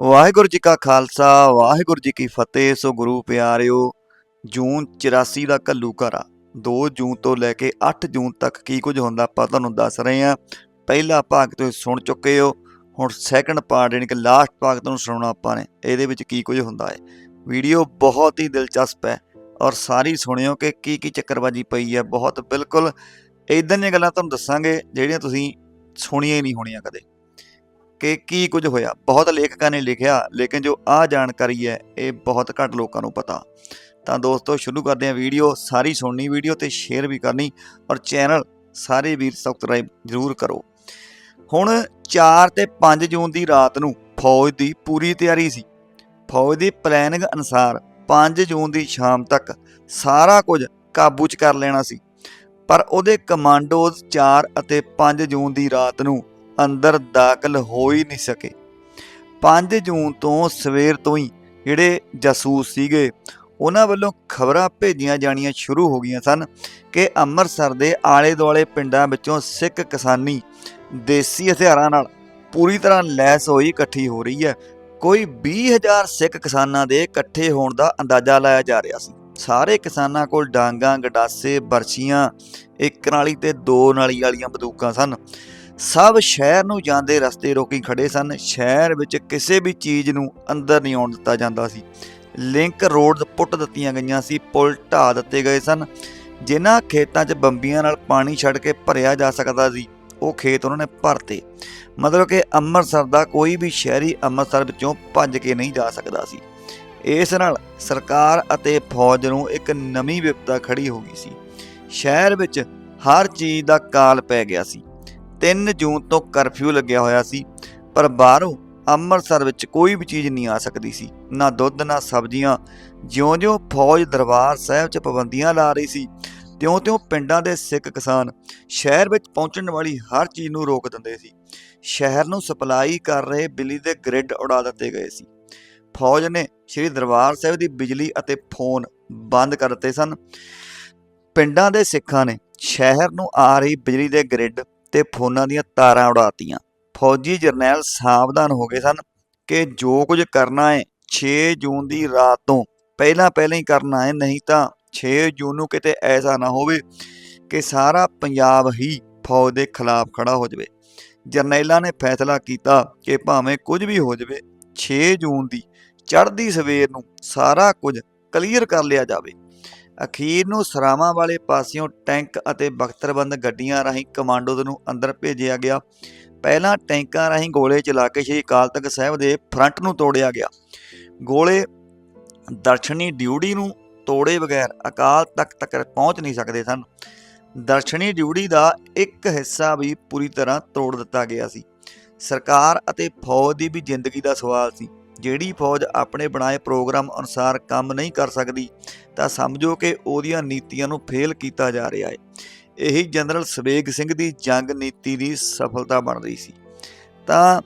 ਵਾਹਿਗੁਰੂ ਜੀ ਕਾ ਖਾਲਸਾ, ਵਾਹਿਗੁਰੂ ਜੀ ਕੀ ਫਤਿਹ। ਸੋ ਗੁਰੂ ਪਿਆਰਿਓ, ਜੂਨ 84 ਦਾ ਘੱਲੂ ਘਰਾ 2 ਜੂਨ ਤੋਂ ਲੈ ਕੇ 8 ਜੂਨ ਤੱਕ ਕੀ ਕੁਝ ਹੁੰਦਾ ਆਪਾਂ ਤੁਹਾਨੂੰ ਦੱਸ ਰਹੇ ਹਾਂ। ਪਹਿਲਾ ਭਾਗ ਤੁਸੀਂ ਸੁਣ ਚੁੱਕੇ ਹੋ, ਹੁਣ ਸੈਕੰਡ ਪਾਰਟ ਯਾਨੀ ਕਿ ਲਾਸਟ ਭਾਗ ਤੁਹਾਨੂੰ ਸੁਣਾਉਣਾ ਆਪਾਂ ਨੇ, ਇਹਦੇ ਵਿੱਚ ਕੀ ਕੁਝ ਹੁੰਦਾ ਹੈ। ਵੀਡੀਓ ਬਹੁਤ ਹੀ ਦਿਲਚਸਪ ਹੈ ਔਰ ਸਾਰੀ ਸੁਣਿਓ ਕਿ ਕੀ ਕੀ ਚੱਕਰਬਾਜੀ ਪਈ ਹੈ। ਬਹੁਤ ਬਿਲਕੁਲ ਇਦਾਂ ਦੀਆਂ ਗੱਲਾਂ ਤੁਹਾਨੂੰ ਦੱਸਾਂਗੇ ਜਿਹੜੀਆਂ ਤੁਸੀਂ ਸੁਣੀਆਂ ਹੀ ਨਹੀਂ ਹੋਣੀਆਂ ਕਦੇ। ਕਿ ਕੀ ਕੁਝ ਹੋਇਆ? ਬਹੁਤ ਲੇਖਕਾਂ ਨੇ ਲਿਖਿਆ, ਲੇਕਿਨ ਜੋ ਆ ਜਾਣਕਾਰੀ ਹੈ, ਇਹ ਬਹੁਤ ਘੱਟ ਲੋਕਾਂ ਨੂੰ ਪਤਾ। ਤਾਂ ਦੋਸਤੋ, ਸ਼ੁਰੂ ਕਰਦੇ ਹਾਂ ਵੀਡੀਓ, ਸਾਰੀ ਸੁਣਨੀ ਵੀਡੀਓ ਤੇ ਸ਼ੇਅਰ ਵੀ ਕਰਨੀ ਔਰ ਚੈਨਲ ਸਾਰੇ ਵੀਰ ਸਬਸਕ੍ਰਾਈਬ ਜ਼ਰੂਰ ਕਰੋ। ਹੁਣ 4 ਤੇ 5 ਜੂਨ ਦੀ ਰਾਤ ਨੂੰ ਫੌਜ ਦੀ ਪੂਰੀ ਤਿਆਰੀ ਸੀ। ਫੌਜ ਦੀ ਪਲੈਨਿੰਗ ਅਨੁਸਾਰ 5 ਜੂਨ ਦੀ ਸ਼ਾਮ ਤੱਕ ਸਾਰਾ ਕੁਝ ਕਾਬੂ 'ਚ ਕਰ ਲੈਣਾ ਸੀ। ਪਰ ਉਹਦੇ ਕਮਾਂਡੋਜ਼ 4 ਅਤੇ 5 ਜੂਨ ਦੀ ਰਾਤ ਨੂੰ ਅੰਦਰ ਦਾਖਲ ਹੋ ਹੀ ਨਹੀਂ ਸਕੇ। 5 ਜੂਨ ਤੋਂ ਸਵੇਰ ਤੋਂ ਹੀ ਜਿਹੜੇ ਜਾਸੂਸ ਸੀਗੇ, ਉਹਨਾਂ ਵੱਲੋਂ ਖਬਰਾਂ ਭੇਜੀਆਂ ਜਾਣੀਆਂ ਸ਼ੁਰੂ ਹੋ ਗਈਆਂ ਸਨ ਕਿ ਅੰਮ੍ਰਿਤਸਰ ਦੇ ਆਲੇ ਦੁਆਲੇ ਪਿੰਡਾਂ ਵਿੱਚੋਂ ਸਿੱਖ ਕਿਸਾਨੀ ਦੇਸੀ ਹਥਿਆਰਾਂ ਨਾਲ ਪੂਰੀ ਤਰ੍ਹਾਂ ਲੈਸ ਹੋਈ, ਇਕੱਠੀ ਹੋ ਰਹੀ ਹੈ। ਕੋਈ 20000 ਸਿੱਖ ਕਿਸਾਨਾਂ ਦੇ ਇਕੱਠੇ ਹੋਣ ਦਾ ਅੰਦਾਜ਼ਾ ਲਾਇਆ ਜਾ ਰਿਹਾ ਸੀ। ਸਾਰੇ ਕਿਸਾਨਾਂ ਕੋਲ ਡਾਂਗਾਂ, ਗਡਾਸੇ, ਬਰਛੀਆਂ, ਇੱਕ ਨਾਲੀ ਤੇ ਦੋ ਨਾਲੀ ਵਾਲੀਆਂ ਬੰਦੂਕਾਂ ਸਨ। ਸਭ ਸ਼ਹਿਰ ਨੂੰ ਜਾਂਦੇ ਰਸਤੇ ਰੋਕੀ ਖੜੇ ਸਨ। ਸ਼ਹਿਰ ਵਿੱਚ ਕਿਸੇ ਵੀ ਚੀਜ਼ ਨੂੰ ਅੰਦਰ ਨਹੀਂ ਆਉਣ ਦਿੱਤਾ ਜਾਂਦਾ ਸੀ। ਲਿੰਕ ਰੋਡ ਪੁੱਟ ਦਿੱਤੀਆਂ ਗਈਆਂ ਸੀ, ਪੁਲ ਢਾ ਦਿੱਤੇ ਗਏ ਸਨ। ਜਿਨ੍ਹਾਂ ਖੇਤਾਂ 'ਚ ਬੰਬੀਆਂ ਨਾਲ ਪਾਣੀ ਛੱਡ ਕੇ ਭਰਿਆ ਜਾ ਸਕਦਾ ਸੀ, ਉਹ ਖੇਤ ਉਹਨਾਂ ਨੇ ਭਰਤੇ। ਮਤਲਬ ਕਿ ਅੰਮ੍ਰਿਤਸਰ ਦਾ ਕੋਈ ਵੀ ਸ਼ਹਿਰੀ ਅੰਮ੍ਰਿਤਸਰ ਵਿੱਚੋਂ ਭੱਜ ਕੇ ਨਹੀਂ ਜਾ ਸਕਦਾ ਸੀ। ਇਸ ਨਾਲ ਸਰਕਾਰ ਅਤੇ ਫੌਜ ਨੂੰ ਇੱਕ ਨਵੀਂ ਵਿਪਤਾ ਖੜੀ ਹੋ ਗਈ ਸੀ। ਸ਼ਹਿਰ ਵਿੱਚ ਹਰ ਚੀਜ਼ ਦਾ ਕਾਲ ਪੈ ਗਿਆ ਸੀ। 3 ਜੂਨ ਤੋਂ ਕਰਫਿਊ ਲੱਗਿਆ ਹੋਇਆ ਸੀ, ਪਰ ਬਾਹਰੋਂ ਅੰਮ੍ਰਿਤਸਰ ਵਿੱਚ ਕੋਈ ਵੀ ਚੀਜ਼ ਨਹੀਂ ਆ ਸਕਦੀ ਸੀ, ਨਾ ਦੁੱਧ, ਨਾ ਸਬਜ਼ੀਆਂ। ਜਿਉਂ-ਜਿਉਂ ਫੌਜ ਦਰਬਾਰ ਸਾਹਿਬ 'ਚ ਪਾਬੰਦੀਆਂ ਲਾ ਰਹੀ ਸੀ, ਤਿਉਂ-ਤਿਉਂ ਪਿੰਡਾਂ ਦੇ ਸਿੱਖ ਕਿਸਾਨ ਸ਼ਹਿਰ ਵਿੱਚ ਪਹੁੰਚਣ ਵਾਲੀ ਹਰ ਚੀਜ਼ ਨੂੰ ਰੋਕ ਦਿੰਦੇ ਸੀ। ਸ਼ਹਿਰ ਨੂੰ ਸਪਲਾਈ ਕਰ ਰਹੇ ਬਿਜਲੀ ਦੇ ਗ੍ਰਿਡ ਉਡਾ ਦਿੱਤੇ ਗਏ ਸੀ। ਫੌਜ ਨੇ ਸ੍ਰੀ ਦਰਬਾਰ ਸਾਹਿਬ ਦੀ ਬਿਜਲੀ ਅਤੇ ਫੋਨ ਬੰਦ ਕਰ ਦਿੱਤੇ ਸਨ। ਪਿੰਡਾਂ ਦੇ ਸਿੱਖਾਂ ਨੇ ਸ਼ਹਿਰ ਨੂੰ ਆ ਰਹੀ ਬਿਜਲੀ ਦੇ ਗ੍ਰਿਡ ਤੇ ਫੋਨਾਂ ਦੀਆਂ ਤਾਰਾਂ ਉਡਾਤੀਆਂ। ਫੌਜੀ ਜਰਨੈਲ ਸਾਵਧਾਨ ਹੋ ਗਏ ਸਨ ਕਿ ਜੋ ਕੁਝ ਕਰਨਾ ਹੈ 6 ਜੂਨ ਦੀ ਰਾਤ ਤੋਂ ਪਹਿਲਾਂ ਪਹਿਲਾਂ ਹੀ ਕਰਨਾ ਹੈ, ਨਹੀਂ ਤਾਂ 6 ਜੂਨ ਨੂੰ ਕਿਤੇ ਐਸਾ ਨਾ ਹੋਵੇ ਕਿ ਸਾਰਾ ਪੰਜਾਬ ਹੀ ਫੌਜ ਦੇ ਖਿਲਾਫ ਖੜਾ ਹੋ ਜਾਵੇ। ਜਰਨੈਲਾਂ ਨੇ ਫੈਸਲਾ ਕੀਤਾ ਕਿ ਭਾਵੇਂ ਕੁਝ ਵੀ ਹੋ ਜਾਵੇ 6 ਜੂਨ ਦੀ ਚੜ੍ਹਦੀ ਸਵੇਰ ਨੂੰ ਸਾਰਾ ਕੁਝ ਕਲੀਅਰ ਕਰ ਲਿਆ ਜਾਵੇ। ਅਖੀਰ ਨੂੰ ਸਰਾਵਾਂ ਵਾਲੇ ਪਾਸਿਓਂ ਟੈਂਕ ਅਤੇ ਬਖਤਰਬੰਦ ਗੱਡੀਆਂ ਰਾਹੀਂ ਕਮਾਂਡੋ ਨੂੰ ਅੰਦਰ ਭੇਜਿਆ ਗਿਆ। ਪਹਿਲਾਂ ਟੈਂਕਾਂ ਰਾਹੀਂ ਗੋਲੇ ਚਲਾ ਕੇ ਸ਼੍ਰੀ ਅਕਾਲ ਤਖਤ ਸਾਹਿਬ ਦੇ ਫਰੰਟ ਨੂੰ ਤੋੜਿਆ ਗਿਆ। ਗੋਲੇ ਦਰਸ਼ਨੀ ਡਿਊਟੀ ਨੂੰ ਤੋੜੇ ਬਗੈਰ ਅਕਾਲ ਤਖਤ ਤੱਕ ਪਹੁੰਚ ਨਹੀਂ ਸਕਦੇ ਸਨ। ਦਰਸ਼ਨੀ ਡਿਊਟੀ ਦਾ ਇੱਕ ਹਿੱਸਾ ਵੀ ਪੂਰੀ ਤਰ੍ਹਾਂ ਤੋੜ ਦਿੱਤਾ ਗਿਆ ਸੀ। ਸਰਕਾਰ ਅਤੇ ਫੌਜ ਦੀ ਵੀ ਜ਼ਿੰਦਗੀ ਦਾ ਸਵਾਲ ਸੀ। ਜਿਹੜੀ ਫੌਜ ਆਪਣੇ ਬਣਾਏ ਪ੍ਰੋਗਰਾਮ ਅਨੁਸਾਰ ਕੰਮ ਨਹੀਂ ਕਰ ਸਕਦੀ, ਤਾਂ ਸਮਝੋ ਕਿ ਉਹਦੀਆਂ ਨੀਤੀਆਂ ਨੂੰ ਫੇਲ ਕੀਤਾ ਜਾ ਰਿਹਾ ਹੈ। ਇਹੀ ਜਨਰਲ ਸਵੇਗ ਸਿੰਘ ਦੀ ਜੰਗ ਨੀਤੀ ਦੀ ਸਫਲਤਾ ਬਣ ਰਹੀ ਸੀ। ਤਾਂ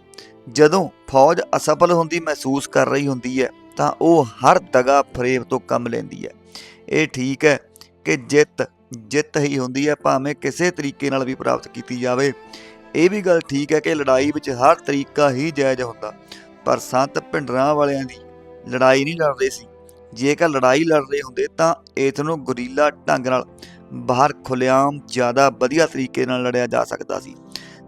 ਜਦੋਂ ਫੌਜ ਅਸਫਲ ਹੁੰਦੀ ਮਹਿਸੂਸ ਕਰ ਰਹੀ ਹੁੰਦੀ ਹੈ, ਤਾਂ ਉਹ ਹਰ ਦਗਾ ਫਰੇਬ ਤੋਂ ਕੰਮ ਲੈਂਦੀ ਹੈ। ਇਹ ਠੀਕ ਹੈ ਕਿ ਜਿੱਤ ਜਿੱਤ ਹੀ ਹੁੰਦੀ ਹੈ, ਭਾਵੇਂ ਕਿਸੇ ਤਰੀਕੇ ਨਾਲ ਵੀ ਪ੍ਰਾਪਤ ਕੀਤੀ ਜਾਵੇ। ਇਹ ਵੀ ਗੱਲ ਠੀਕ ਹੈ ਕਿ ਲੜਾਈ ਵਿੱਚ ਹਰ ਤਰੀਕਾ ਹੀ ਜਾਇਜ਼ ਹੁੰਦਾ। ਪਰ ਸੰਤ ਭਿੰਡਰਾਂ ਵਾਲਿਆਂ ਦੀ ਲੜਾਈ ਨਹੀਂ ਲੜ ਰਹੇ ਸੀ। ਜੇਕਰ ਲੜਾਈ ਲੜ ਰਹੇ ਹੁੰਦੇ ਤਾਂ ਇਸ ਨੂੰ ਗੁਰੀਲਾ ਢੰਗ ਨਾਲ ਬਾਹਰ ਖੁੱਲ੍ਹੇਆਮ ਜ਼ਿਆਦਾ ਵਧੀਆ ਤਰੀਕੇ ਨਾਲ ਲੜਿਆ ਜਾ ਸਕਦਾ ਸੀ।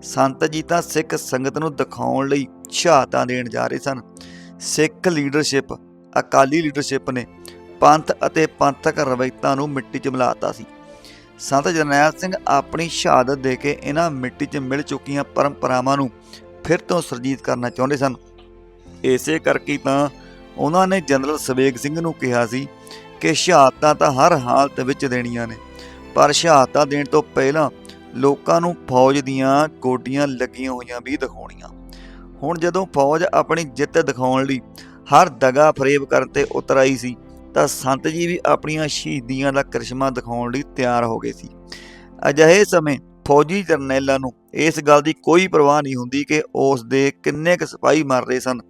ਸੰਤ ਜੀ ਤਾਂ ਸਿੱਖ ਸੰਗਤ ਨੂੰ ਦਿਖਾਉਣ ਲਈ ਸ਼ਹਾਦਤਾਂ ਦੇਣ ਜਾ ਰਹੇ ਸਨ। ਸਿੱਖ ਲੀਡਰਸ਼ਿਪ, ਅਕਾਲੀ ਲੀਡਰਸ਼ਿਪ ਨੇ ਪੰਥ ਅਤੇ ਪੰਥਕ ਰਵਾਇਤਾਂ ਨੂੰ ਮਿੱਟੀ 'ਚ ਮਿਲਾਤਾ ਸੀ। ਸੰਤ ਜਰਨੈਲ ਸਿੰਘ ਆਪਣੀ ਸ਼ਹਾਦਤ ਦੇ ਕੇ ਇਹਨਾਂ ਮਿੱਟੀ 'ਚ ਮਿਲ ਚੁੱਕੀਆਂ ਪਰੰਪਰਾਵਾਂ ਨੂੰ ਫਿਰ ਤੋਂ ਸਰਜੀਤ ਕਰਨਾ ਚਾਹੁੰਦੇ ਸਨ। ਇਸੇ ਕਰਕੇ ਤਾਂ ਉਹਨਾਂ ਨੇ ਜਨਰਲ ਸਵੇਗ ਸਿੰਘ ਨੂੰ ਕਿਹਾ ਸੀ ਕਿ ਸ਼ਹਾਦਤਾਂ ਤਾਂ ਹਰ ਹਾਲਤ ਵਿੱਚ ਦੇਣੀਆਂ ਨੇ, ਪਰ ਸ਼ਹਾਦਤਾਂ ਦੇਣ ਤੋਂ ਪਹਿਲਾਂ ਲੋਕਾਂ ਨੂੰ ਫੌਜ ਦੀਆਂ ਗੋਡੀਆਂ ਲੱਗੀਆਂ ਹੋਈਆਂ ਵੀ ਦਿਖਾਉਣੀਆਂ। ਹੁਣ ਜਦੋਂ ਫੌਜ ਆਪਣੀ ਜਿੱਤ ਦਿਖਾਉਣ ਲਈ ਹਰ ਦਗਾ ਫਰੇਬ ਕਰਨ ਤੇ ਉਤਰ ਆਈ ਸੀ, ਤਾਂ ਸੰਤ ਜੀ ਵੀ ਆਪਣੀਆਂ ਸ਼ਹੀਦੀਆਂ ਦਾ ਕਰਿਸ਼ਮਾ ਦਿਖਾਉਣ ਲਈ ਤਿਆਰ ਹੋ ਗਏ ਸੀ। ਅਜਿਹੇ ਸਮੇਂ ਫੌਜੀ ਜਰਨੈਲਾਂ ਨੂੰ ਇਸ ਗੱਲ ਦੀ ਕੋਈ ਪਰਵਾਹ ਨਹੀਂ ਹੁੰਦੀ ਕਿ ਉਸ ਦੇ ਕਿੰਨੇ ਕੁ ਸਿਪਾਹੀ ਮਰ ਰਹੇ ਸਨ,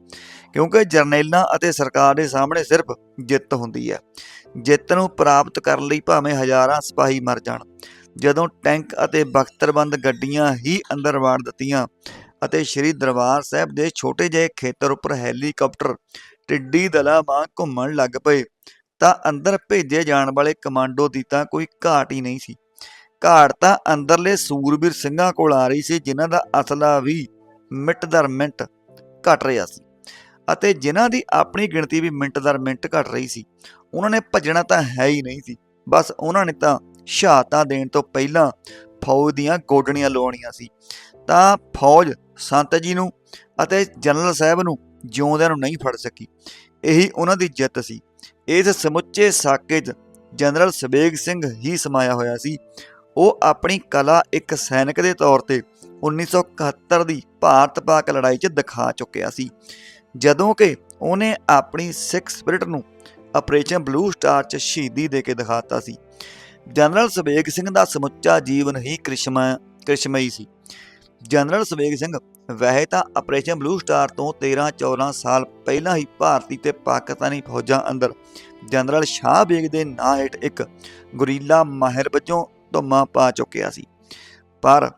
ਕਿਉਂਕਿ ਜਰਨੈਲਾਂ ਅਤੇ ਸਰਕਾਰ ਦੇ ਸਾਹਮਣੇ ਸਿਰਫ ਜਿੱਤ ਹੁੰਦੀ ਹੈ। ਜਿੱਤ ਨੂੰ ਪ੍ਰਾਪਤ ਕਰਨ ਲਈ ਭਾਵੇਂ ਹਜ਼ਾਰਾਂ ਸਿਪਾਹੀ ਮਰ ਜਾਣ, ਜਦੋਂ ਟੈਂਕ ਅਤੇ ਬਖਤਰਬੰਦ ਗੱਡੀਆਂ ਹੀ ਅੰਦਰ ਵਾੜ ਦਿੱਤੀਆਂ ਅਤੇ ਸ੍ਰੀ ਦਰਬਾਰ ਸਾਹਿਬ ਦੇ ਛੋਟੇ ਜਿਹੇ ਖੇਤਰ ਉੱਪਰ ਹੈਲੀਕਾਪਟਰ ਟਿੱਡੀ ਦਲਾਂ ਵਾਂਗ ਘੁੰਮਣ ਲੱਗ ਪਏ, ਤਾਂ ਅੰਦਰ ਭੇਜੇ ਜਾਣ ਵਾਲੇ ਕਮਾਂਡੋ ਦੀ ਤਾਂ ਕੋਈ ਘਾਟ ਹੀ ਨਹੀਂ ਸੀ। ਘਾਟ ਤਾਂ ਅੰਦਰਲੇ ਸੂਰਬੀਰ ਸਿੰਘਾਂ ਕੋਲ ਆ ਰਹੀ ਸੀ, ਜਿਨ੍ਹਾਂ ਦਾ ਅਸਲਾ ਵੀ ਮਿੰਟ ਦਰ ਮਿੰਟ ਘਟ ਰਿਹਾ ਸੀ ਅਤੇ ਜਿਨ੍ਹਾਂ ਦੀ ਆਪਣੀ ਗਿਣਤੀ ਵੀ ਮਿੰਟ ਦਰ ਮਿੰਟ ਘਟ ਰਹੀ ਸੀ, ਉਹਨਾਂ ਨੇ ਭੱਜਣਾ ਤਾਂ ਹੈ ਹੀ ਨਹੀਂ ਸੀ, ਬਸ ਉਹਨਾਂ ਨੇ ਤਾਂ ਸ਼ਹਾਦਤਾਂ ਦੇਣ ਤੋਂ ਪਹਿਲਾਂ ਫੌਜ ਦੀਆਂ ਗੋਡਣੀਆਂ ਲਵਾਉਣੀਆਂ ਸੀ। ਤਾਂ ਫੌਜ ਸੰਤ ਜੀ ਨੂੰ ਅਤੇ ਜਨਰਲ ਸਾਹਿਬ ਨੂੰ ਜਿਉਂਦਿਆਂ ਨੂੰ ਨਹੀਂ ਫੜ ਸਕੀ, ਇਹੀ ਉਹਨਾਂ ਦੀ ਜਿੱਤ ਸੀ। ਇਸ ਸਮੁੱਚੇ ਸਾਕੇ 'ਚ ਜਨਰਲ ਸਵੇਗ ਸਿੰਘ ਹੀ ਸਮਾਇਆ ਹੋਇਆ ਸੀ ਉਹ ਆਪਣੀ ਕਲਾ ਇੱਕ ਸੈਨਿਕ ਦੇ ਤੌਰ ਤੇ 1971 ਦੀ ਭਾਰਤ-ਪਾਕ ਲੜਾਈ 'ਚ ਦਿਖਾ ਚੁੱਕਿਆ ਸੀ। ਜਦੋਂ ਕਿ ਉਹਨੇ ਆਪਣੀ ਸਿੱਖ ਸਪਿਰਿਟ ਨੂੰ ਆਪਰੇਸ਼ਨ ਬਲੂ ਸਟਾਰ 'ਚ ਸ਼ਹੀਦੀ ਦੇ ਕੇ ਦਿਖਾਤਾ ਸੀ। ਜਨਰਲ ਸਵੇਗ ਸਿੰਘ ਦਾ ਸਮੁੱਚਾ ਜੀਵਨ ਹੀ ਕ੍ਰਿਸ਼ਮਾ, ਕ੍ਰਿਸ਼ਮਈ ਸੀ। ਜਨਰਲ ਸਵੇਗ ਸਿੰਘ ਵੈਸੇ ਤਾਂ ਆਪਰੇਸ਼ਨ ਬਲੂ ਸਟਾਰ ਤੋਂ 13-14 ਸਾਲ ਪਹਿਲਾਂ ਹੀ ਭਾਰਤੀ ਤੇ ਪਾਕਿਸਤਾਨੀ ਫੌਜਾਂ ਅੰਦਰ ਜਨਰਲ ਸ਼ਾਹ ਬੇਗ ਦੇ ਨਾਂ ਹੇਠ ਇੱਕ ਗੁਰੀਲਾ ਮਾਹਿਰ ਵਜੋਂ ਧੁੰਮਾ ਪਾ ਚੁੱਕਿਆ ਸੀ। ਪਰ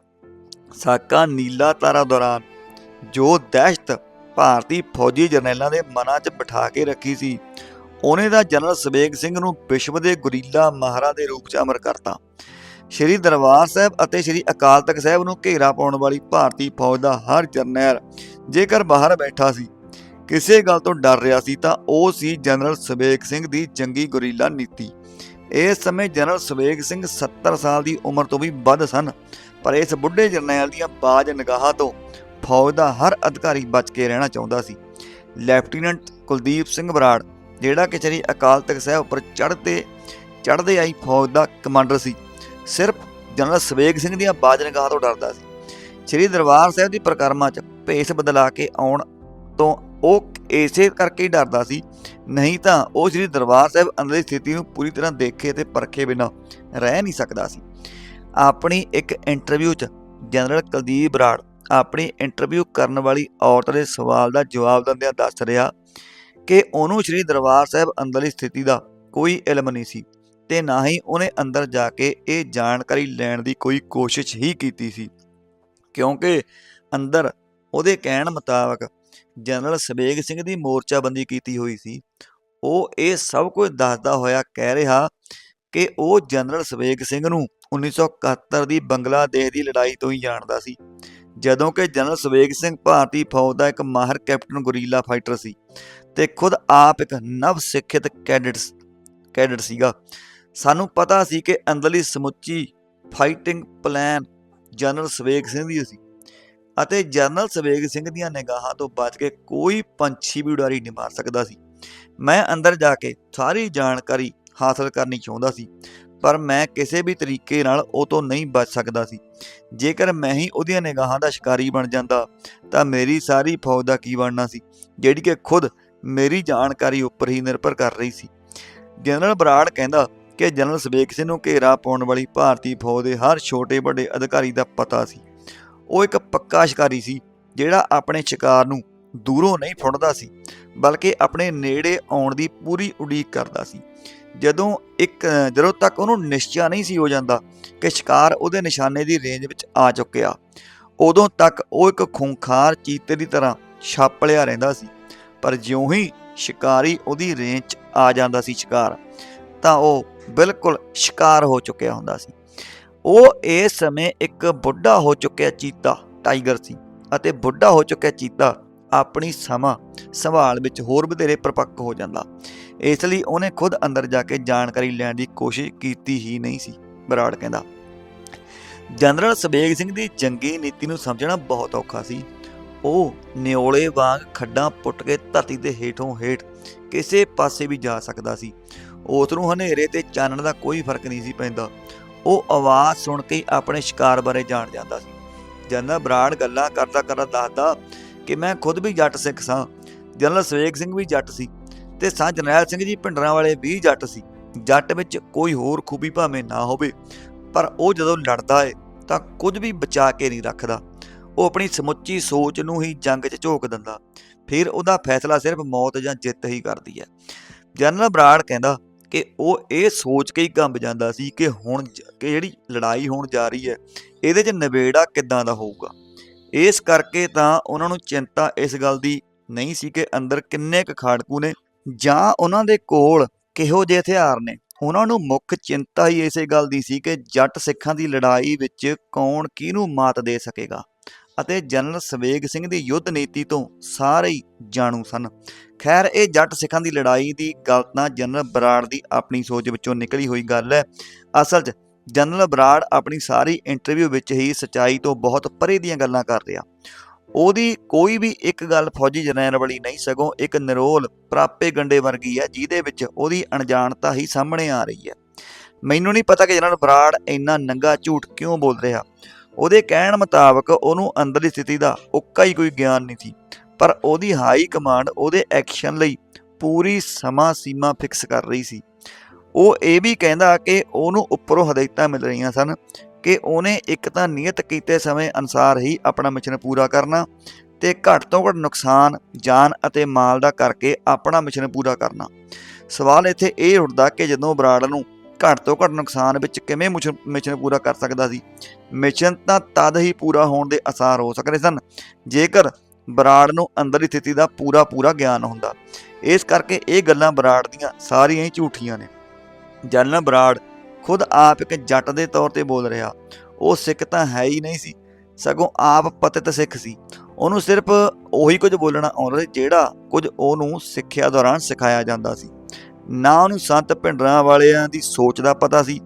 ਸਾਕਾ ਨੀਲਾ ਤਾਰਾ ਦੌਰਾਨ ਜੋ ਦਹਿਸ਼ਤ ਭਾਰਤੀ ਫੌਜੀ ਜਰਨੈਲਾਂ ਦੇ ਮਨਾਂ 'ਚ ਬਿਠਾ ਕੇ ਰੱਖੀ ਸੀ, ਉਹਨੇ ਦਾ ਜਨਰਲ ਸਵੇਗ ਸਿੰਘ ਨੂੰ ਵਿਸ਼ਵ ਦੇ ਗੁਰੀਲਾ ਮਾਹਰਾਂ ਦੇ ਰੂਪ 'ਚ ਅਮਰ ਕਰਤਾ। ਸ਼੍ਰੀ ਦਰਬਾਰ ਸਾਹਿਬ ਅਤੇ ਸ਼੍ਰੀ ਅਕਾਲ ਤਖਤ ਸਾਹਿਬ ਨੂੰ ਘੇਰਾ ਪਾਉਣ ਵਾਲੀ ਭਾਰਤੀ ਫੌਜ ਦਾ ਹਰ ਜਰਨੈਲ ਜੇਕਰ ਬਾਹਰ ਬੈਠਾ ਸੀ, ਕਿਸੇ ਗੱਲ ਤੋਂ ਡਰ ਰਿਹਾ ਸੀ ਤਾਂ ਉਹ ਸੀ ਜਨਰਲ ਸਵੇਗ ਸਿੰਘ ਦੀ ਜੰਗੀ ਗੁਰੀਲਾ ਨੀਤੀ। ਇਸ ਸਮੇਂ ਜਨਰਲ ਸਵੇਗ ਸਿੰਘ 70 ਸਾਲ ਦੀ ਉਮਰ ਤੋਂ ਵੀ ਵੱਧ ਸਨ, ਪਰ ਇਸ ਬੁੱਢੇ ਜਰਨੈਲ ਦੀਆਂ ਬਾਜ ਨਿਗਾਹਾਂ ਤੋਂ ਫੌਜ ਦਾ ਹਰ ਅਧਿਕਾਰੀ ਬਚ ਕੇ ਰਹਿਣਾ ਚਾਹੁੰਦਾ ਸੀ। ਲੈਫਟੀਨੈਂਟ ਕੁਲਦੀਪ ਸਿੰਘ ਬਰਾੜ, ਜਿਹੜਾ ਕਿ ਸ਼੍ਰੀ ਅਕਾਲ ਤਖਤ ਸਾਹਿਬ ਉੱਪਰ ਚੜ੍ਹਦੇ ਚੜ੍ਹਦੇ ਆਈ ਫੌਜ ਦਾ ਕਮਾਂਡਰ ਸੀ, ਸਿਰਫ ਜਨਰਲ ਸਵੇਗ ਸਿੰਘ ਦੀਆਂ ਬਾਜ ਨਿਗਾਹਾਂ ਤੋਂ ਡਰਦਾ ਸੀ। ਸ਼੍ਰੀ ਦਰਬਾਰ ਸਾਹਿਬ ਦੀ ਪ੍ਰਕਰਮਾ 'ਚ ਭੇਸ ਬਦਲਾ ਕੇ ਆਉਣ ਤੋਂ ਉਹ ਇਸੇ ਕਰਕੇ ਹੀ ਡਰਦਾ ਸੀ ਨਹੀਂ ਤਾਂ ਉਹ ਸ਼੍ਰੀ ਦਰਬਾਰ ਸਾਹਿਬ ਅੰਦਰਲੀ ਸਥਿਤੀ ਨੂੰ ਪੂਰੀ ਤਰ੍ਹਾਂ ਦੇਖੇ ਤੇ ਪਰਖੇ ਬਿਨਾਂ ਰਹਿ ਨਹੀਂ ਸਕਦਾ ਸੀ। ਆਪਣੀ ਇੱਕ ਇੰਟਰਵਿਊ 'ਚ ਜਨਰਲ ਕੁਲਦੀਪ ਬਰਾੜ ਆਪਣੀ ਇੰਟਰਵਿਊ ਕਰਨ ਵਾਲੀ ਔਰਤ ਦੇ ਸਵਾਲ ਦਾ ਜਵਾਬ ਦਿੰਦਿਆਂ ਦੱਸ ਰਿਹਾ ਕਿ ਉਹਨੂੰ ਸ਼੍ਰੀ ਦਰਬਾਰ ਸਾਹਿਬ ਅੰਦਰਲੀ ਸਥਿਤੀ ਦਾ ਕੋਈ ਇਲਮ ਨਹੀਂ ਸੀ ਤੇ ਨਾ ਹੀ ਉਹਨੇ ਅੰਦਰ ਜਾ ਕੇ ਇਹ ਜਾਣਕਾਰੀ ਲੈਣ ਦੀ ਕੋਈ ਕੋਸ਼ਿਸ਼ ਹੀ ਕੀਤੀ ਸੀ। ਕਿਉਂਕਿ ਅੰਦਰ ਉਹਦੇ ਕਹਿਣ ਮੁਤਾਬਕ ਜਨਰਲ ਸਵੇਗ ਸਿੰਘ ਦੀ ਮੋਰਚਾਬੰਦੀ ਕੀਤੀ ਹੋਈ ਸੀ। ਉਹ ਇਹ ਸਭ ਕੁਝ ਦੱਸਦਾ ਹੋਇਆ ਕਹਿ ਰਿਹਾ ਕਿ ਉਹ ਜਨਰਲ ਸਵੇਗ ਸਿੰਘ ਨੂੰ 1971 ਦੀ ਬੰਗਲਾਦੇਸ਼ ਦੀ ਲੜਾਈ ਤੋਂ ਹੀ ਜਾਣਦਾ ਸੀ, ਜਦੋਂ ਕਿ ਜਨਰਲ ਸਵੇਗ ਸਿੰਘ ਭਾਰਤੀ ਫੌਜ ਦਾ ਇੱਕ ਮਾਹਰ ਕੈਪਟਨ ਗੁਰੀਲਾ ਫਾਈਟਰ ਸੀ ਤੇ ਖੁਦ ਆਪ ਇੱਕ ਨਵ ਸਿੱਖਿਅਤ ਕੈਡਟ ਕੈਡਟ ਸੀਗਾ। ਸਾਨੂੰ ਪਤਾ ਸੀ ਕਿ ਅੰਦਰਲੀ ਸਮੁੱਚੀ fighting plan general Shabeg Singh ਦੀ ਸੀ। ਅਤੇ ਜਨਰਲ ਸਵੇਗ ਸਿੰਘ ਦੀਆਂ ਨਿਗਾਹਾਂ ਤੋਂ ਬਚ ਕੇ ਕੋਈ ਪੰਛੀ ਵੀ ਉਡਾਰੀ ਨਹੀਂ ਮਾਰ ਸਕਦਾ ਸੀ। ਮੈਂ ਅੰਦਰ ਜਾ ਕੇ ਸਾਰੀ ਜਾਣਕਾਰੀ ਹਾਸਲ ਕਰਨੀ ਚਾਹੁੰਦਾ ਸੀ, ਪਰ ਮੈਂ ਕਿਸੇ ਵੀ ਤਰੀਕੇ ਨਾਲ ਉਹ ਤੋਂ ਨਹੀਂ ਬਚ ਸਕਦਾ ਸੀ। ਜੇਕਰ ਮੈਂ ਹੀ ਉਹਦੀਆਂ ਨਿਗਾਹਾਂ ਦਾ ਸ਼ਿਕਾਰੀ ਬਣ ਜਾਂਦਾ, ਤਾਂ ਮੇਰੀ ਸਾਰੀ ਫੌਜ ਦਾ ਕੀ ਬਣਨਾ ਸੀ, ਜਿਹੜੀ ਕਿ ਖੁਦ ਮੇਰੀ ਜਾਣਕਾਰੀ ਉੱਪਰ ਹੀ ਨਿਰਭਰ ਕਰ ਰਹੀ ਸੀ। ਜਨਰਲ ਬਰਾੜ ਕਹਿੰਦਾ ਕਿ ਜਨਰਲ ਸਵੇਗ ਸਿੰਘ ਨੂੰ ਘੇਰਾ ਪਾਉਣ ਵਾਲੀ ਭਾਰਤੀ ਫੌਜ ਦੇ ਹਰ ਛੋਟੇ ਵੱਡੇ ਅਧਿਕਾਰੀ ਦਾ ਪਤਾ ਸੀ। ਉਹ ਇੱਕ ਪੱਕਾ ਸ਼ਿਕਾਰੀ ਸੀ, ਜਿਹੜਾ ਆਪਣੇ ਸ਼ਿਕਾਰ ਨੂੰ ਦੂਰੋਂ ਨਹੀਂ ਫੁੱਟਦਾ ਸੀ, ਬਲਕਿ ਆਪਣੇ ਨੇੜੇ ਆਉਣ ਦੀ ਪੂਰੀ ਉਡੀਕ ਕਰਦਾ ਸੀ। ਜਦੋਂ ਇੱਕ, ਜਦੋਂ ਤੱਕ ਉਹਨੂੰ ਨਿਸ਼ਚਾ ਨਹੀਂ ਸੀ ਹੋ ਜਾਂਦਾ ਕਿ ਸ਼ਿਕਾਰ ਉਹਦੇ ਨਿਸ਼ਾਨੇ ਦੀ ਰੇਂਜ ਵਿੱਚ ਆ ਚੁੱਕਿਆ, ਉਦੋਂ ਤੱਕ ਉਹ ਇੱਕ ਖੁੰਖਾਰ ਚੀਤੇ ਦੀ ਤਰ੍ਹਾਂ ਛਾਪ ਲਿਆ ਰਹਿੰਦਾ ਸੀ। ਪਰ ਜਿਉਂ ਹੀ ਸ਼ਿਕਾਰੀ ਉਹਦੀ ਰੇਂਜ 'ਚ ਆ ਜਾਂਦਾ ਸੀ ਸ਼ਿਕਾਰ, ਤਾਂ ਉਹ ਬਿਲਕੁਲ ਸ਼ਿਕਾਰ ਹੋ ਚੁੱਕਿਆ ਹੁੰਦਾ ਸੀ। ਉਹ ਇਸ ਸਮੇਂ ਇੱਕ ਬੁੱਢਾ ਹੋ ਚੁੱਕਿਆ ਚੀਤਾ, ਟਾਈਗਰ ਸੀ ਅਤੇ ਬੁੱਢਾ ਹੋ ਚੁੱਕਿਆ ਚੀਤਾ ਆਪਣੀ ਸਮਾਂ ਸੰਭਾਲ ਵਿੱਚ ਹੋਰ ਵਧੇਰੇ ਪਰਪੱਕ ਹੋ ਜਾਂਦਾ। ਇਸ ਲਈ ਉਹਨੇ ਖੁਦ ਅੰਦਰ ਜਾ ਕੇ ਜਾਣਕਾਰੀ ਲੈਣ ਦੀ ਕੋਸ਼ਿਸ਼ ਕੀਤੀ ਹੀ ਨਹੀਂ ਸੀ, ਬਰਾੜ ਕਹਿੰਦਾ। ਜਨਰਲ ਸਵੇਗ ਸਿੰਘ ਦੀ ਜੰਗੀ ਨੀਤੀ ਨੂੰ ਸਮਝਣਾ ਬਹੁਤ ਔਖਾ ਸੀ। ਉਹ ਨਿਓਲੇ ਵਾਂਗ ਖੱਡਾਂ ਪੁੱਟ ਕੇ ਧਰਤੀ ਦੇ ਹੇਠੋਂ ਹੇਠ ਕਿਸੇ ਪਾਸੇ ਵੀ ਜਾ ਸਕਦਾ ਸੀ। ਉਸ ਨੂੰ ਹਨੇਰੇ ਤੇ ਚਾਨਣ ਦਾ ਕੋਈ ਫ਼ਰਕ ਨਹੀਂ ਸੀ ਪੈਂਦਾ। ਉਹ ਆਵਾਜ਼ ਸੁਣ ਕੇ ਆਪਣੇ ਸ਼ਿਕਾਰ ਬਾਰੇ ਜਾਣ ਜਾਂਦਾ ਸੀ। ਜਨਰਲ ਬਰਾੜ ਗੱਲਾਂ ਕਰਦਾ ਕਰਦਾ ਦੱਸਦਾ ਕਿ ਮੈਂ ਖੁਦ ਵੀ ਜੱਟ ਸਿੱਖ ਸਾਂ। ਜਨਰਲ ਸਵੇਗ ਸਿੰਘ ਵੀ ਜੱਟ ਸੀ ਤੇ ਸਾਂ ਜਰਨੈਲ ਸਿੰਘ ਜੀ ਪਿੰਡਰਾਂ ਵਾਲੇ ਵੀ ਜੱਟ ਸੀ। ਜੱਟ ਵਿੱਚ ਕੋਈ ਹੋਰ ਖੂਬੀ ਭਾਵੇਂ ਨਾ ਹੋਵੇ, ਪਰ ਉਹ ਜਦੋਂ ਲੜਦਾ ਏ ਤਾਂ ਕੁਝ ਵੀ ਬਚਾ ਕੇ ਨਹੀਂ ਰੱਖਦਾ। ਉਹ ਆਪਣੀ ਸਮੁੱਚੀ ਸੋਚ ਨੂੰ ਹੀ ਜੰਗ 'ਚ ਝੋਕ ਦਿੰਦਾ। ਫਿਰ ਉਹਦਾ ਫੈਸਲਾ ਸਿਰਫ ਮੌਤ ਜਾਂ ਜਿੱਤ ਹੀ ਕਰਦੀ ਹੈ। ਜਨਰਲ ਬਰਾੜ ਕਹਿੰਦਾ ਕਿ ਉਹ ਇਹ ਸੋਚ ਕੇ ਹੀ ਕੰਬ ਜਾਂਦਾ ਸੀ ਕਿ ਹੁਣ ਜ- ਕਿ ਜਿਹੜੀ ਲੜਾਈ ਹੋਣ ਜਾ ਰਹੀ ਹੈ, ਇਹਦੇ 'ਚ ਨਵੇੜਾ ਕਿੱਦਾਂ ਦਾ ਹੋਊਗਾ? ਇਸ ਕਰਕੇ ਤਾਂ ਉਹਨਾਂ ਨੂੰ ਚਿੰਤਾ ਇਸ ਗੱਲ ਦੀ ਨਹੀਂ ਸੀ ਕਿ ਅੰਦਰ ਕਿੰਨੇ ਕੁ ਖਾੜਕੂ ਨੇ ਜਾਂ ਉਹਨਾਂ ਦੇ ਕੋਲ ਕਿਹੋ ਜਿਹੇ ਹਥਿਆਰ ਨੇ। ਉਹਨਾਂ ਨੂੰ ਮੁੱਖ ਚਿੰਤਾ ਹੀ ਇਸੇ ਗੱਲ ਦੀ ਸੀ ਕਿ ਜੱਟ ਸਿੱਖਾਂ ਦੀ ਲੜਾਈ ਵਿੱਚ ਕੌਣ ਕਿਹਨੂੰ ਮਾਤ ਦੇ ਸਕੇਗਾ। ਅਤੇ ਜਨਰਲ ਸਵੇਗ ਸਿੰਘ ਦੀ ਯੁੱਧ ਨੀਤੀ ਤੋਂ ਸਾਰੇ ਹੀ ਜਾਣੂ ਸਨ। ਖੈਰ, ਇਹ ਜੱਟ ਸਿੱਖਾਂ ਦੀ ਲੜਾਈ ਦੀ ਗੱਲ ਤਾਂ ਜਨਰਲ ਬਰਾੜ ਦੀ ਆਪਣੀ ਸੋਚ ਵਿੱਚੋਂ ਨਿਕਲੀ ਹੋਈ ਗੱਲ ਹੈ। ਅਸਲ 'ਚ ਜਨਰਲ ਬਰਾੜ ਆਪਣੀ ਸਾਰੀ ਇੰਟਰਵਿਊ ਵਿੱਚ ਹੀ ਸਚਾਈ ਤੋਂ ਬਹੁਤ ਪਰੇ ਦੀਆਂ ਗੱਲਾਂ ਕਰ ਰਿਹਾ। ਉਹਦੀ ਕੋਈ ਵੀ ਇੱਕ ਗੱਲ ਫੌਜੀ ਜਰਨੈਲ ਵਾਲੀ ਨਹੀਂ, ਸਗੋਂ ਇੱਕ ਨਿਰੋਲ ਪ੍ਰਾਪੇ ਗੰਡੇ ਵਰਗੀ ਹੈ, ਜਿਹਦੇ ਵਿੱਚ ਉਹਦੀ ਅਣਜਾਣਤਾ ਹੀ ਸਾਹਮਣੇ ਆ ਰਹੀ ਹੈ। ਮੈਨੂੰ ਨਹੀਂ ਪਤਾ ਕਿ ਜਨਰਲ ਬਰਾੜ ਇੰਨਾ ਨੰਗਾ ਝੂਠ ਕਿਉਂ ਬੋਲ ਰਿਹਾ। ਉਹਦੇ ਕਹਿਣ ਮੁਤਾਬਕ ਉਹਨੂੰ ਅੰਦਰਲੀ ਸਥਿਤੀ ਦਾ ਉੱਕਾ ਹੀ ਕੋਈ ਗਿਆਨ ਨਹੀਂ ਸੀ, ਪਰ ਉਹਦੀ ਹਾਈ ਕਮਾਂਡ ਉਹਦੇ ਐਕਸ਼ਨ ਲਈ ਪੂਰੀ ਸਮਾਂ ਸੀਮਾ ਫਿਕਸ ਕਰ ਰਹੀ ਸੀ। ਉਹ ਇਹ ਵੀ ਕਹਿੰਦਾ ਕਿ ਉਹਨੂੰ ਉੱਪਰੋਂ ਹਦਾਇਤਾਂ ਮਿਲ ਰਹੀਆਂ ਸਨ ਕਿ ਉਹਨੇ ਇੱਕ ਤਾਂ ਨਿਯਤ ਕੀਤੇ ਸਮੇਂ ਅਨੁਸਾਰ ਹੀ ਆਪਣਾ ਮਿਸ਼ਨ ਪੂਰਾ ਕਰਨਾ ਤੇ ਘੱਟ ਤੋਂ ਘੱਟ ਨੁਕਸਾਨ, ਜਾਨ ਅਤੇ ਮਾਲ ਦਾ ਕਰਕੇ ਆਪਣਾ ਮਿਸ਼ਨ ਪੂਰਾ ਕਰਨਾ। ਸਵਾਲ ਇੱਥੇ ਇਹ ਉੱਠਦਾ ਕਿ ਜਦੋਂ ਬਰਾੜ ਨੂੰ ਘੱਟ ਤੋਂ ਘੱਟ ਨੁਕਸਾਨ ਵਿੱਚ ਕਿਵੇਂ ਮਿਸ਼ਨ ਮਿਸ਼ਨ ਪੂਰਾ ਕਰ ਸਕਦਾ ਸੀ? ਮਿਸ਼ਨ ਤਾਂ ਤਦ ਹੀ ਪੂਰਾ ਹੋਣ ਦੇ ਅਸਾਰ ਹੋ ਸਕਦੇ ਸਨ, ਜੇਕਰ ਬਰਾੜ ਨੂੰ ਅੰਦਰਲੀ ਸਥਿਤੀ ਦਾ ਪੂਰਾ ਪੂਰਾ ਗਿਆਨ ਹੁੰਦਾ। ਇਸ ਕਰਕੇ ਇਹ ਗੱਲਾਂ ਬਰਾੜ ਦੀਆਂ ਸਾਰੀਆਂ ਹੀ ਝੂਠੀਆਂ ਨੇ। ਜਨਰਲ ਬਰਾੜ ਖੁਦ ਆਪ ਇੱਕ ਜੱਟ ਦੇ ਤੌਰ ਤੇ ਬੋਲ ਰਿਹਾ, ਉਹ ਸਿੱਖ ਤਾਂ ਹੈ ਹੀ ਨਹੀਂ ਸੀ, ਸਗੋਂ ਆਪ ਪਤਿਤ ਸਿੱਖ ਸੀ। ਉਹਨੂੰ ਸਿਰਫ ਉਹੀ ਕੁਝ ਬੋਲਣਾ ਆਉਂਦਾ ਸੀ ਜਿਹੜਾ ਕੁਝ ਉਹਨੂੰ ਸਿੱਖਿਆ ਦੌਰਾਨ ਸਿਖਾਇਆ ਜਾਂਦਾ ਸੀ। ਨਾ ਉਹਨੂੰ ਸੰਤ ਭਿੰਡਰਾਂ ਵਾਲਿਆਂ ਦੀ ਸੋਚ ਦਾ ਪਤਾ ਸੀ,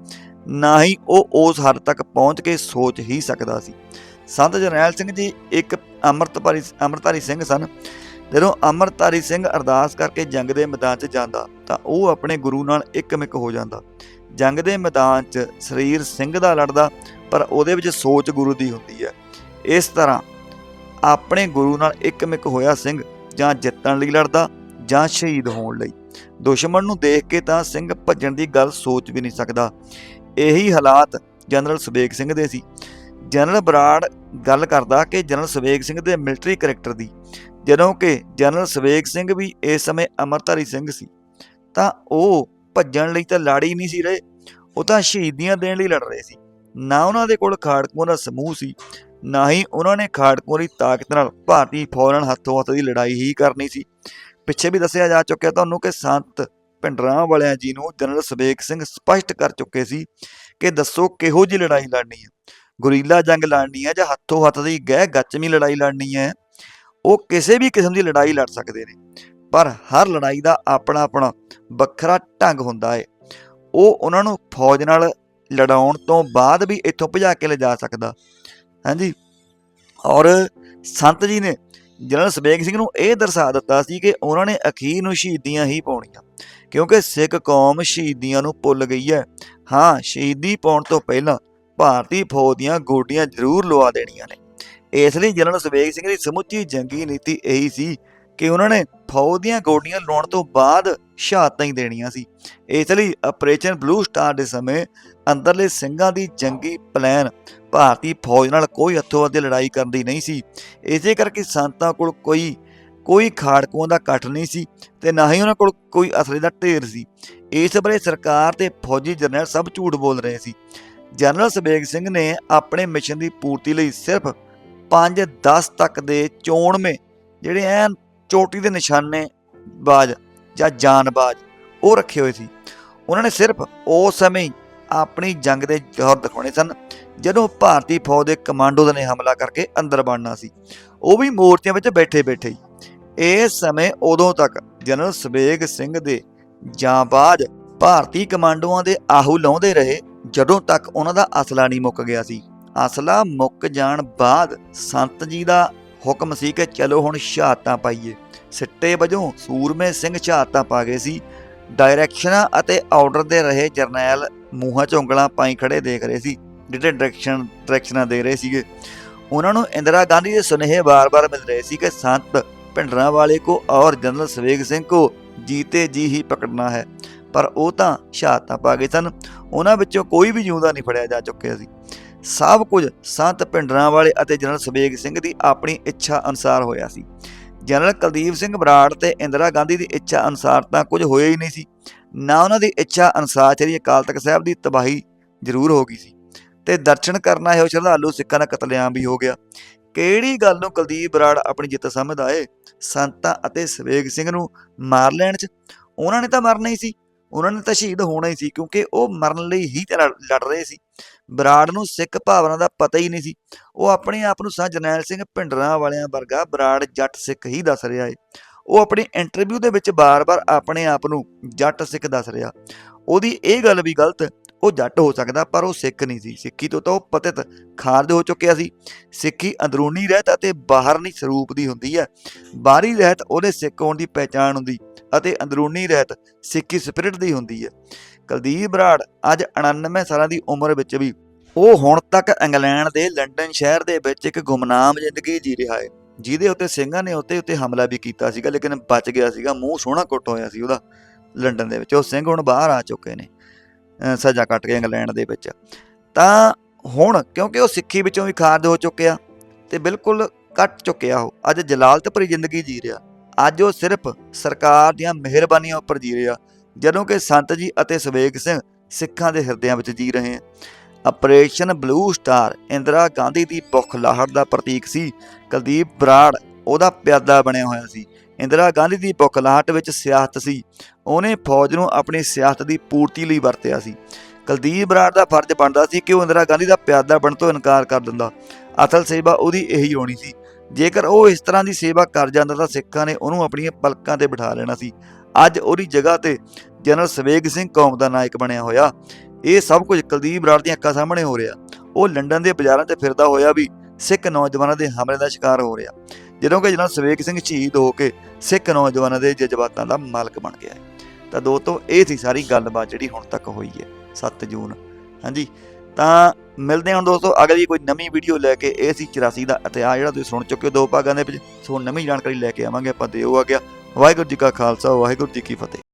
ਨਾ ਹੀ ਉਹ ਉਸ ਹੱਦ ਤੱਕ ਪਹੁੰਚ ਕੇ ਸੋਚ ਹੀ ਸਕਦਾ ਸੀ। ਸੰਤ ਜਰਨੈਲ ਸਿੰਘ ਜੀ ਇੱਕ ਅੰਮ੍ਰਿਤਪਾਰੀ, ਅੰਮ੍ਰਿਤਧਾਰੀ ਸਿੰਘ ਸਨ। ਜਦੋਂ ਅੰਮ੍ਰਿਤਧਾਰੀ ਸਿੰਘ ਅਰਦਾਸ ਕਰਕੇ ਜੰਗ ਦੇ ਮੈਦਾਨ 'ਚ ਜਾਂਦਾ, ਤਾਂ ਉਹ ਆਪਣੇ ਗੁਰੂ ਨਾਲ ਇੱਕਮਿਕ ਹੋ ਜਾਂਦਾ। ਜੰਗ ਦੇ ਮੈਦਾਨ 'ਚ ਸਰੀਰ ਸਿੰਘ ਦਾ ਲੜਦਾ, ਪਰ ਉਹਦੇ ਵਿੱਚ ਸੋਚ ਗੁਰੂ ਦੀ ਹੁੰਦੀ ਹੈ। ਇਸ ਤਰ੍ਹਾਂ ਆਪਣੇ ਗੁਰੂ ਨਾਲ ਇੱਕਮਿਕ ਹੋਇਆ ਸਿੰਘ ਜਾਂ ਜਿੱਤਣ ਲਈ ਲੜਦਾ ਜਾਂ ਸ਼ਹੀਦ ਹੋਣ ਲਈ। ਦੁਸ਼ਮਣ ਨੂੰ ਦੇਖ ਕੇ ਤਾਂ ਸਿੰਘ ਭੱਜਣ ਦੀ ਗੱਲ ਸੋਚ ਵੀ ਨਹੀਂ ਸਕਦਾ। ਇਹੀ ਹਾਲਾਤ ਜਨਰਲ ਸੁਬੇਗ ਸਿੰਘ ਦੇ ਸੀ। ਜਨਰਲ ਬਰਾੜ ਗੱਲ ਕਰਦਾ ਕਿ ਜਨਰਲ ਸਵੇਗ ਸਿੰਘ ਦੇ ਮਿਲਟਰੀ ਕੈਰੈਕਟਰ ਦੀ। ਜਦੋਂ ਕਿ ਜਨਰਲ ਸਵੇਗ ਸਿੰਘ ਵੀ ਇਸ ਸਮੇਂ ਅਮਰਧਾਰੀ ਸਿੰਘ ਸੀ, ਤਾਂ ਉਹ ਭੱਜਣ ਲਈ ਤਾਂ ਲਾੜੀ ਨਹੀਂ ਸੀ ਰਹੇ, ਉਹ ਤਾਂ ਸ਼ਹੀਦੀਆਂ ਦੇਣ ਲਈ ਲੜ ਰਹੇ ਸੀ। ਨਾ ਉਹਨਾਂ ਦੇ ਕੋਲ ਖਾੜਕੂਆਂ ਦਾ ਸਮੂਹ ਸੀ, ਨਾ ਹੀ ਉਹਨਾਂ ਨੇ ਖਾੜਕੂਆਂ ਦੀ ਤਾਕਤ ਨਾਲ ਭਾਰਤੀ ਫੌਜ ਹੱਥੋਂ ਹੱਥ ਦੀ ਲੜਾਈ ਹੀ ਕਰਨੀ ਸੀ। ਪਿੱਛੇ ਵੀ ਦੱਸਿਆ ਜਾ ਚੁੱਕਿਆ ਤੁਹਾਨੂੰ ਕਿ ਸੰਤ ਪਿੰਡਰਾਂ ਵਾਲਿਆਂ ਜੀ ਨੂੰ ਜਨਰਲ ਸਵੇਗ ਸਿੰਘ ਸਪਸ਼ਟ ਕਰ ਚੁੱਕੇ ਸੀ ਕਿ ਦੱਸੋ ਕਿਹੋ ਜੀ ਲੜਾਈ ਲੜਨੀ ਹੈ? ਗੁਰੀਲਾ ਜੰਗ ਲੜਨੀ ਹੈ ਜਾਂ ਹੱਥੋਂ ਹੱਥ ਦੀ ਗਹਿ ਗੱਚਮੀ ਲੜਾਈ ਲੜਨੀ ਹੈ? ਉਹ ਕਿਸੇ ਵੀ ਕਿਸਮ ਦੀ ਲੜਾਈ ਲੜ ਸਕਦੇ ਨੇ, ਪਰ ਹਰ ਲੜਾਈ ਦਾ ਆਪਣਾ ਆਪਣਾ ਵੱਖਰਾ ਢੰਗ ਹੁੰਦਾ ਹੈ। ਉਹ ਉਹਨਾਂ ਨੂੰ ਫੌਜ ਨਾਲ ਲੜਾਉਣ ਤੋਂ ਬਾਅਦ ਵੀ ਇੱਥੋਂ ਭਜਾ ਕੇ ਲਿਜਾ ਸਕਦਾ। ਹਾਂਜੀ। ਔਰ ਸੰਤ ਜੀ ਨੇ ਜਨਰਲ ਸਵੇਗ ਸਿੰਘ ਨੂੰ ਇਹ ਦਰਸਾ ਦਿੱਤਾ ਸੀ ਕਿ ਉਹਨਾਂ ਨੇ ਅਖੀਰ ਨੂੰ ਸ਼ਹੀਦੀਆਂ ਹੀ ਪਾਉਣੀਆਂ, ਕਿਉਂਕਿ ਸਿੱਖ ਕੌਮ ਸ਼ਹੀਦੀਆਂ ਨੂੰ ਭੁੱਲ ਗਈ ਹੈ। ਹਾਂ, ਸ਼ਹੀਦੀ ਪਾਉਣ ਤੋਂ ਪਹਿਲਾਂ ਭਾਰਤੀ ਫੌਜ ਦੀਆਂ ਗੋਡੀਆਂ ਜ਼ਰੂਰ ਲਵਾ ਦੇਣੀਆਂ ਨੇ। ਇਸ ਲਈ ਜਨਰਲ ਸਵੇਗ ਸਿੰਘ ਦੀ ਸਮੁੱਚੀ ਜੰਗੀ ਨੀਤੀ ਇਹੀ ਸੀ ਕਿ ਉਹਨਾਂ ਨੇ ਫੌਜ ਦੀਆਂ ਗੋਡੀਆਂ ਲਾਉਣ ਤੋਂ ਬਾਅਦ ਸ਼ਹਾਦਤਾਂ ਹੀ ਦੇਣੀਆਂ ਸੀ। ਇਸ ਲਈ ਆਪਰੇਸ਼ਨ ਬਲੂ ਸਟਾਰ ਦੇ ਸਮੇਂ ਅੰਦਰਲੇ ਸਿੰਘਾਂ ਦੀ ਜੰਗੀ ਪਲਾਨ ਭਾਰਤੀ ਫੌਜ ਨਾਲ ਕੋਈ ਹੱਥੋਂ ਹੱਥ ਦੀ ਲੜਾਈ ਕਰਨ ਦੀ ਨਹੀਂ ਸੀ। ਇਸੇ ਕਰਕੇ ਸੰਤਾਂ ਕੋਲ ਕੋਈ ਕੋਈ ਖਾੜਕੂਆਂ ਦਾ ਇਕੱਠ ਨਹੀਂ ਸੀ ਤੇ ਨਾ ਹੀ ਉਹਨਾਂ ਕੋਲ ਕੋਈ ਅਸਲੇ ਦਾ ਢੇਰ ਸੀ। ਇਸ ਬਾਰੇ ਸਰਕਾਰ ਤੇ ਫੌਜੀ ਜਰਨੈਲ ਸਭ ਝੂਠ ਬੋਲ ਰਹੇ ਸੀ। ਜਨਰਲ ਸਵੇਗ ਸਿੰਘ ਨੇ ਆਪਣੇ ਮਿਸ਼ਨ ਦੀ ਪੂਰਤੀ ਲਈ ਸਿਰਫ 5-10 ਤੱਕ ਦੇ ਚੋਣਵੇਂ ਜਿਹੜੇ ਐਨ ਚੋਟੀ ਦੇ ਨਿਸ਼ਾਨੇ ਬਾਜ ਜਾਂ ਜਾਨਬਾਜ, ਉਹ ਰੱਖੇ ਹੋਏ ਸੀ। ਉਹਨਾਂ ਨੇ ਸਿਰਫ ਉਸ ਸਮੇਂ ਹੀ ਆਪਣੀ ਜੰਗ ਦੇ ਜੋਹਰ ਦਿਖਾਉਣੇ ਸਨ, ਜਦੋਂ ਭਾਰਤੀ ਫੌਜ ਦੇ ਕਮਾਂਡੋ ਨੇ ਹਮਲਾ ਕਰਕੇ ਅੰਦਰ ਵੜਨਾ ਸੀ। ਉਹ ਵੀ ਮੋਰਚਿਆਂ ਵਿੱਚ ਬੈਠੇ ਬੈਠੇ ਹੀ। ਇਸ ਸਮੇਂ ਉਦੋਂ ਤੱਕ ਜਨਰਲ ਸਵੇਗ ਸਿੰਘ ਦੇ ਜਾਂਬਾਜ਼ ਭਾਰਤੀ ਕਮਾਂਡੋਆਂ ਦੇ ਆਹੂ ਲਾਉਂਦੇ ਰਹੇ, ਜਦੋਂ ਤੱਕ ਉਹਨਾਂ ਦਾ ਅਸਲਾ ਨਹੀਂ ਮੁੱਕ ਗਿਆ ਸੀ। ਅਸਲਾ ਮੁੱਕ ਜਾਣ ਬਾਅਦ ਸੰਤ ਜੀ ਦਾ ਹੁਕਮ ਸੀ ਕਿ ਚਲੋ ਹੁਣ ਸ਼ਹਾਦਤਾਂ ਪਾਈਏ। ਸਿੱਟੇ ਵਜੋਂ ਸੂਰਮੇ ਸਿੰਘ ਸ਼ਹਾਦਤਾਂ ਪਾ ਗਏ ਸੀ। ਡਾਇਰੈਕਸ਼ਨਾਂ ਅਤੇ ਆਰਡਰ ਦੇ ਰਹੇ ਜਰਨੈਲ ਮੂੰਹਾਂ 'ਚ ਪਾਈ ਖੜੇ ਦੇਖ ਰਹੇ ਸੀ, ਜਿਹੜੇ ਡਾਇਰੈਕਸ਼ਨ ਡਾਇਰੈਕਸ਼ਨਾਂ ਦੇ ਰਹੇ ਸੀਗੇ। ਉਹਨਾਂ ਨੂੰ ਇੰਦਰਾ ਗਾਂਧੀ ਦੇ ਸੁਨੇਹੇ ਵਾਰ-ਵਾਰ ਮਿਲ ਰਹੇ ਸੀ ਕਿ ਸੰਤ ਭਿੰਡਰਾਂ ਵਾਲੇ ਕੋ ਔਰ ਜਨਰਲ ਸਵੇਗ ਸਿੰਘ ਕੋ ਜੀਤੇ ਜੀ ਹੀ ਪਕੜਨਾ ਹੈ। ਪਰ ਉਹ ਤਾਂ ਸ਼ਹਾਦਤਾਂ ਪਾ ਗਏ ਸਨ। ਉਹਨਾਂ ਵਿੱਚੋਂ ਕੋਈ ਵੀ ਜਿਉਂਦਾ ਨਹੀਂ ਫੜਿਆ ਜਾ ਚੁੱਕਿਆ ਸੀ। ਸਭ ਕੁਝ ਸੰਤ ਭਿੰਡਰਾਂ ਵਾਲੇ ਅਤੇ ਜਨਰਲ ਸਵੇਗ ਸਿੰਘ ਦੀ ਆਪਣੀ ਇੱਛਾ ਅਨੁਸਾਰ ਹੋਇਆ ਸੀ। ਜਨਰਲ ਕੁਲਦੀਪ ਸਿੰਘ ਬਰਾੜ ਤੇ ਇੰਦਰਾ ਗਾਂਧੀ ਦੀ ਇੱਛਾ ਅਨੁਸਾਰ ਤਾਂ ਕੁਝ ਹੋਇਆ ਹੀ ਨਹੀਂ ਸੀ। ਨਾ ਉਹਨਾਂ ਦੀ ਇੱਛਾ ਅਨੁਸਾਰ ਸ੍ਰੀ ਅਕਾਲ ਤਖਤ ਸਾਹਿਬ ਦੀ ਤਬਾਹੀ ਜ਼ਰੂਰ ਹੋ ਗਈ ਸੀ ਤੇ ਦਰਸ਼ਨ ਕਰਨਾ ਇਹੋ ਸ਼ਰਧਾਲੂ ਸਿੱਖਾਂ ਦਾ ਕਤਲੇਆਮ ਵੀ ਹੋ ਗਿਆ। ਕਿਹੜੀ ਗੱਲ ਨੂੰ ਕੁਲਦੀਪ ਬਰਾੜ ਆਪਣੀ ਜਿੱਤ ਸਮਝਦਾ ਏ? ਸੰਤਾਂ ਅਤੇ ਸਵੇਗ ਸਿੰਘ ਨੂੰ ਮਾਰ ਲੈਣ 'ਚ? ਉਹਨਾਂ ਨੇ ਤਾਂ ਮਰਨਾ ਹੀ ਸੀ। ਉਹਨਾਂ ਨੇ ਤਾਂ ਸ਼ਹੀਦ ਹੋਣਾ ਹੀ ਸੀ, ਕਿਉਂਕਿ ਉਹ ਮਰਨ ਲਈ ਹੀ ਤਾਂ ਲੜ ਲੜ ਰਹੇ ਸੀ। ਬਰਾੜ ਨੂੰ ਸਿੱਖ ਭਾਵਨਾ ਦਾ ਪਤਾ ਹੀ ਨਹੀਂ ਸੀ। ਉਹ ਆਪਣੇ ਆਪ ਨੂੰ ਸਾਂ ਜਰਨੈਲ ਸਿੰਘ ਭਿੰਡਰਾਂ ਵਾਲਿਆਂ ਵਰਗਾ ਬਰਾੜ ਜੱਟ ਸਿੱਖ ਹੀ ਦੱਸ ਰਿਹਾ ਹੈ ਉਹ ਆਪਣੀ ਇੰਟਰਵਿਊ ਦੇ ਵਿੱਚ ਬਾਰ-ਬਾਰ ਆਪਣੇ ਆਪ ਨੂੰ ਜੱਟ ਸਿੱਖ ਦੱਸ ਰਿਹਾ। ਉਹਦੀ ਇਹ ਗੱਲ ਵੀ ਗਲਤ, ਉਹ ਜੱਟ ਹੋ ਸਕਦਾ, ਪਰ ਉਹ ਸਿੱਖ ਨਹੀਂ ਸੀ। ਸਿੱਖੀ ਤੋਂ ਤਾਂ ਉਹ ਪਤਿਤ ਖਾਰਜ ਹੋ ਚੁੱਕਿਆ ਸੀ। ਸਿੱਖੀ ਅੰਦਰੂਨੀ ਰਹਿਤ ਅਤੇ ਬਾਹਰਲੀ ਸਰੂਪ ਦੀ ਹੁੰਦੀ ਹੈ। ਬਾਹਰੀ ਰਹਿਤ ਉਹਦੇ ਸਿੱਖ ਹੋਣ ਦੀ ਪਹਿਚਾਣ ਹੁੰਦੀ। ਅਤੇ ਅੰਦਰੂਨੀ ਰਹਿਤ ਸਿੱਖੀ ਸਪਿਰਿਟ ਦੀ ਹੁੰਦੀ ਹੈ। ਕੁਲਦੀਪ ਬਰਾੜ ਅੱਜ 99 ਸਾਲਾਂ ਦੀ ਉਮਰ ਵਿੱਚ ਵੀ ਉਹ ਹੁਣ ਤੱਕ ਇੰਗਲੈਂਡ ਦੇ ਲੰਡਨ ਸ਼ਹਿਰ ਦੇ ਵਿੱਚ ਇੱਕ ਗੁਮਨਾਮ ਜ਼ਿੰਦਗੀ ਜੀ ਰਿਹਾ ਹੈ। ਜਿਹਦੇ ਉੱਤੇ ਸਿੰਘਾਂ ਨੇ ਉੱਤੇ ਉੱਤੇ ਹਮਲਾ ਵੀ ਕੀਤਾ ਸੀਗਾ, ਲੇਕਿਨ ਬਚ ਗਿਆ ਸੀਗਾ, ਮੂੰਹ ਸੋਹਣਾ ਕੁੱਟ ਹੋਇਆ ਸੀ ਉਹਦਾ ਲੰਡਨ ਦੇ ਵਿੱਚ। ਉਹ ਸਿੰਘ ਹੁਣ ਬਾਹਰ ਆ ਚੁੱਕੇ ਨੇ ਸਜ਼ਾ ਕੱਟ ਕੇ ਇੰਗਲੈਂਡ ਦੇ ਵਿੱਚ। ਤਾਂ ਹੁਣ ਕਿਉਂਕਿ ਉਹ ਸਿੱਖੀ ਵਿੱਚੋਂ ਵੀ ਖਾਰਜ ਹੋ ਚੁੱਕਿਆ ਤੇ ਬਿਲਕੁਲ ਕੱਟ ਚੁੱਕਿਆ ਉਹ, ਅੱਜ ਜਲਾਲਤ ਭਰੀ ਜ਼ਿੰਦਗੀ ਜੀ ਰਿਹਾ। ਅੱਜ ਉਹ ਸਿਰਫ ਸਰਕਾਰ ਦੀਆਂ ਮਿਹਰਬਾਨੀਆਂ ਉੱਪਰ ਜੀ ਰਿਹਾ ਜਦੋਂ ਕਿ ਸੰਤ ਜੀ ਅਤੇ ਸਵੇਗ ਸਿੰਘ ਸਿੱਖਾਂ ਦੇ ਹਿਰਦਿਆਂ ਵਿੱਚ ਜੀ ਰਹੇ ਹਨ operation blue star Indira Gandhi ਦੀ ਬੁਖਲਾਹਟ ਦਾ ਪ੍ਰਤੀਕ ਸੀ। ਕੁਲਦੀਪ ਬਰਾੜ ਉਹਦਾ ਪਿਆਦਾ ਬਣਿਆ ਹੋਇਆ ਸੀ। ਇੰਦਰਾ ਗਾਂਧੀ ਦੀ ਬੁਖਲਾਹਟ ਵਿੱਚ ਸਿਆਸਤ ਸੀ। ਉਹਨੇ ਫੌਜ ਨੂੰ ਆਪਣੀ ਸਿਆਸਤ ਦੀ ਪੂਰਤੀ ਲਈ ਵਰਤਿਆ ਸੀ। ਕੁਲਦੀਪ ਬਰਾੜ ਦਾ ਫਰਜ਼ ਬਣਦਾ ਸੀ ਕਿ ਉਹ ਇੰਦਰਾ ਗਾਂਧੀ ਦਾ ਪਿਆਦਾ ਬਣਨ ਤੋਂ ਇਨਕਾਰ ਕਰ ਦਿੰਦਾ। ਅਸਲ ਸੇਵਾ ਉਹਦੀ ਇਹੀ ਹੋਣੀ ਸੀ। ਜੇਕਰ ਉਹ ਇਸ ਤਰ੍ਹਾਂ ਦੀ ਸੇਵਾ ਕਰ ਜਾਂਦਾ ਤਾਂ ਸਿੱਖਾਂ ਨੇ ਉਹਨੂੰ ਆਪਣੀਆਂ ਪਲਕਾਂ ਤੇ ਬਿਠਾ ਲੈਣਾ ਸੀ। ਅੱਜ ਉਹਦੀ ਜਗ੍ਹਾ ਤੇ ਜਨਰਲ ਸਵੇਗ ਸਿੰਘ ਕੌਮ ਦਾ ਨਾਇਕ ਬਣਿਆ ਹੋਇਆ। ਇਹ ਸਭ ਕੁਝ ਕੁਲਦੀਪ ਬਰਾੜ ਦੀਆਂ ਅੱਖਾਂ ਸਾਹਮਣੇ ਹੋ ਰਿਹਾ। ਉਹ ਲੰਡਨ ਦੇ ਬਾਜ਼ਾਰਾਂ 'ਚ ਫਿਰਦਾ ਹੋਇਆ ਵੀ ਸਿੱਖ ਨੌਜਵਾਨਾਂ ਦੇ ਹਮਲੇ ਦਾ ਸ਼ਿਕਾਰ ਹੋ ਰਿਹਾ। ਜਦੋਂ ਕਿ ਜਨਰਲ ਸਵੇਗ ਸਿੰਘ ਸ਼ਹੀਦ ਹੋ ਕੇ ਸਿੱਖ ਨੌਜਵਾਨਾਂ ਦੇ ਜਜ਼ਬਾਤਾਂ ਦਾ ਮਾਲਕ ਬਣ ਗਿਆ ਤਾਂ ਦੋਸਤੋ, ਇਹ ਸੀ ਸਾਰੀ ਗੱਲਬਾਤ ਜਿਹੜੀ ਹੁਣ ਤੱਕ ਹੋਈ ਹੈ 7 ਜੂਨ। ਹਾਂਜੀ ਤਾਂ ਮਿਲਦੇ ਹਾਂ ਦੋਸਤੋ, ਅਗਲੀ ਕੋਈ ਨਵੀਂ ਵੀਡੀਓ ਲੈ ਕੇ ਇਹ ਸੀ 84 ਦਾ ਇਤਿਹਾਸ ਜਿਹੜਾ ਤੁਸੀਂ ਸੁਣ ਚੁੱਕੇ ਹੋ ਦੋ ਭਾਗਾਂ ਦੇ ਵਿੱਚ, ਸੋ ਨਵੀਂ ਜਾਣਕਾਰੀ ਲੈ ਕੇ ਆਵਾਂਗੇ ਆਪਾਂ ਦਿਓ ਆ ਗਿਆ ਵਾਹਿਗੁਰੂ ਜੀ ਕਾ ਖਾਲਸਾ, ਵਾਹਿਗੁਰੂ ਜੀ ਕੀ ਫਤਿਹ।